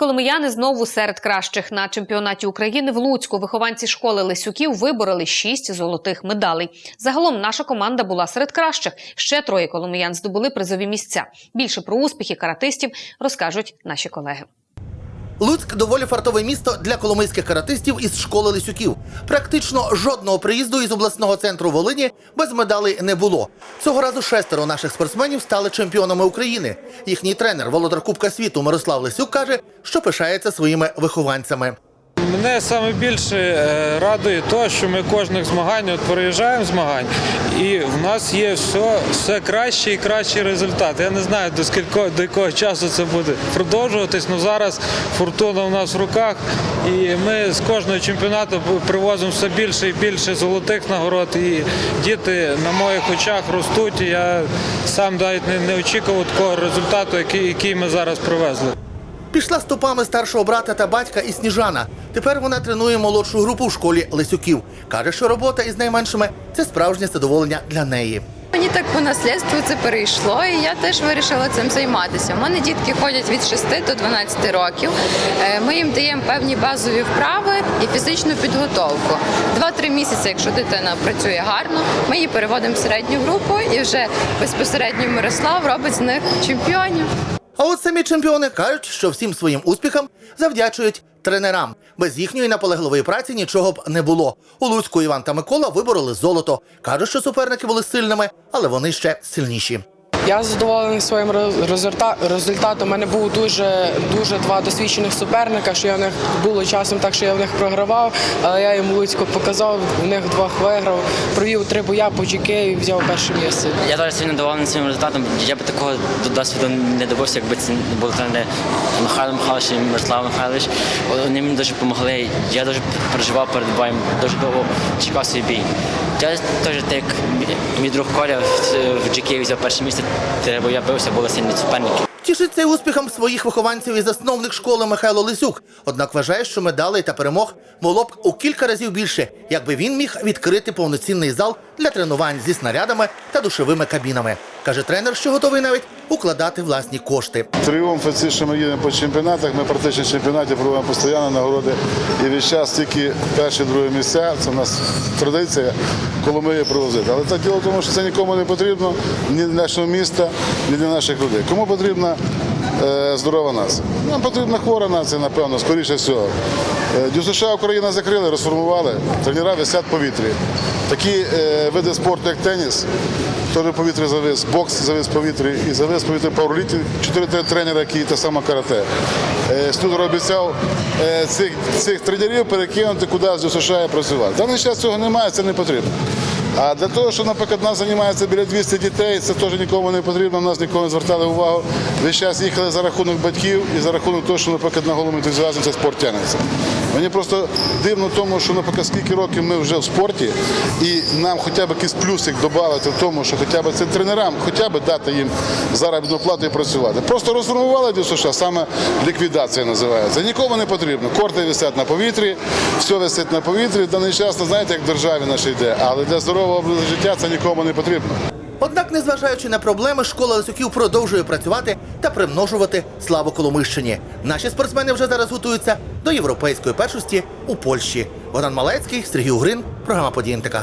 Коломияни знову серед кращих на чемпіонаті України в Луцьку. Вихованці школи Лисюків вибороли шість золотих медалей. Загалом наша команда була серед кращих. Ще троє коломиян здобули призові місця. Більше про успіхи каратистів розкажуть наші колеги. Луцьк доволі фартове місто для коломийських каратистів із школи Лисюків. Практично жодного приїзду із обласного центру Волині без медалей не було. Цього разу шестеро наших спортсменів стали чемпіонами України. Їхній тренер, володар Кубка світу Мирослав Лисюк каже, що пишається своїми вихованцями. Мене саме більше е, радує те, що ми кожних змагань от приїжджаємо змагань, і в нас є все, все краще і кращий результат. Я не знаю до скільки до якого часу це буде продовжуватись. але зараз фортуна в нас в руках, і ми з кожного чемпіонату привозимо все більше і більше золотих нагород. І діти на моїх очах ростуть. І я сам навіть не, не очікував такого результату, який, який ми зараз привезли. Пішла стопами старшого брата та батька і Сніжана. Тепер вона тренує молодшу групу в школі Лисюків. Каже, що робота із найменшими це справжнє задоволення для неї. Мені так по наслідству це перейшло, і я теж вирішила цим займатися. У мене дітки ходять від 6 до 12 років. Е, Ми їм даємо певні базові вправи і фізичну підготовку. Два-три місяці, якщо дитина працює гарно, ми її переводимо в середню групу, і вже безпосередньо Мирослав робить з них чемпіонів. А от самі чемпіони кажуть, що всім своїм успіхам завдячують тренерам. Без їхньої наполегливої праці нічого б не було. У Луцьку Іван та Микола вибороли золото. Кажуть, що суперники були сильними, але вони ще сильніші. Я задоволений своїм результатом. У мене був дуже дуже два досвідчених суперника. Що я в них було часом так, що я в них програвав, але я їм Луцьку показав, в них двох виграв, провів три боя по GK і взяв перше місце. Я дуже сильно доволений своїм результатом. Я би такого досвіду не добився, якби це не були тренери Михайло Михайлович і Мирослав Михайлович. Вони мені дуже допомогли. Я дуже переживав перед боєм, дуже довго чекав свій бій. Я теж так як мій- друг Коля в- GK взяв перше місце, бо я бився, були сильні суперники. Тішиться успіхом своїх вихованців і засновник школи Михайло Лисюк. Однак вважає, що медалей та перемог було б у кілька разів більше, якби він міг відкрити повноцінний зал для тренувань зі снарядами та душовими кабінами. Каже тренер, що готовий навіть укладати власні кошти. Тріумфи ці, що ми їдемо по чемпіонатах, ми практично в чемпіонаті проводимо постійно нагороди. І весь час тільки перші, другі місця. Це у нас традиція, коли ми її привозити. Але це діло в тому, що це нікому не потрібно, ні для нашого міста, ні для наших людей. Кому потрібна е, здорова нація? Нам потрібна хвора нація, напевно, скоріше всього. Е, ДЮСШ Україна закрили, розформували, тренера висять в повітрі. Такі е, види спорту, як теніс, теж повітря завис, бокс завис повітря і завис повітря повітрі пауерліфтинг, чотири тре- тренера, які те саме карате. Е, Студор обіцяв е, цих, цих тренерів перекинути кудись до США і працювати. Даний час цього немає, це не потрібно. А для того, що, наприклад, нас займається біля 200 дітей, це теж нікому не потрібно, нас нікого не звертали увагу. Весь час їхали за рахунок батьків і за рахунок того, що, наприклад, на голому ентузіазмі це спорт тягнеться. Мені просто дивно тому, що, наприклад, скільки років ми вже в спорті, і нам хоча б якийсь плюсик додати в тому, що хоча б цим тренерам, хоча б дати їм заробітну плату і працювати. Просто розформували до США, саме ліквідація називається. Нікому не потрібно. Корти висять на повітрі, все висить на повітрі. В даний час, знаєте, як в державі нашій йде, але для здорового образу життя це нікому не потрібно. Однак, незважаючи на проблеми, школа Лисюків продовжує працювати та примножувати славу Коломищині. Наші спортсмени вже зараз готуються до європейської першості у Польщі. Богдан Малецький, Сергій Угрин, програма «Події НТК».